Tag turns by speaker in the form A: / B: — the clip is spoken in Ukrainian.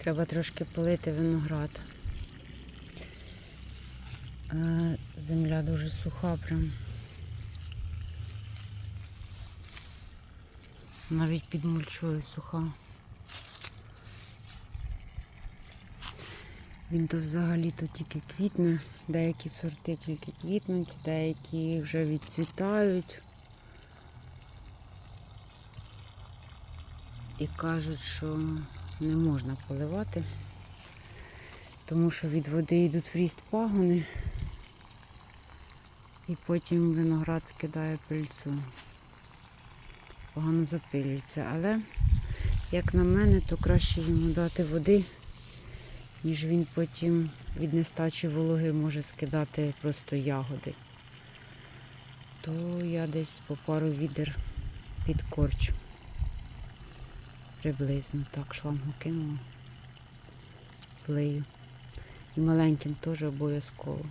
A: Треба трошки полити виноград. Е, Земля дуже суха прям. Навіть під мульчою суха. Він то взагалі то тільки квітне, деякі сорти тільки квітнуть, деякі вже відцвітають. І кажуть, що не можна поливати, тому що від води йдуть в ріст пагони, і потім виноград скидає пильцю. Погано запилюється. Але, як на мене, то краще йому дати води, ніж він потім від нестачі вологи може скидати просто ягоди. То я десь по пару відер під корч. Приблизно так шлангу кинула. Плею. І маленьким теж обов'язково.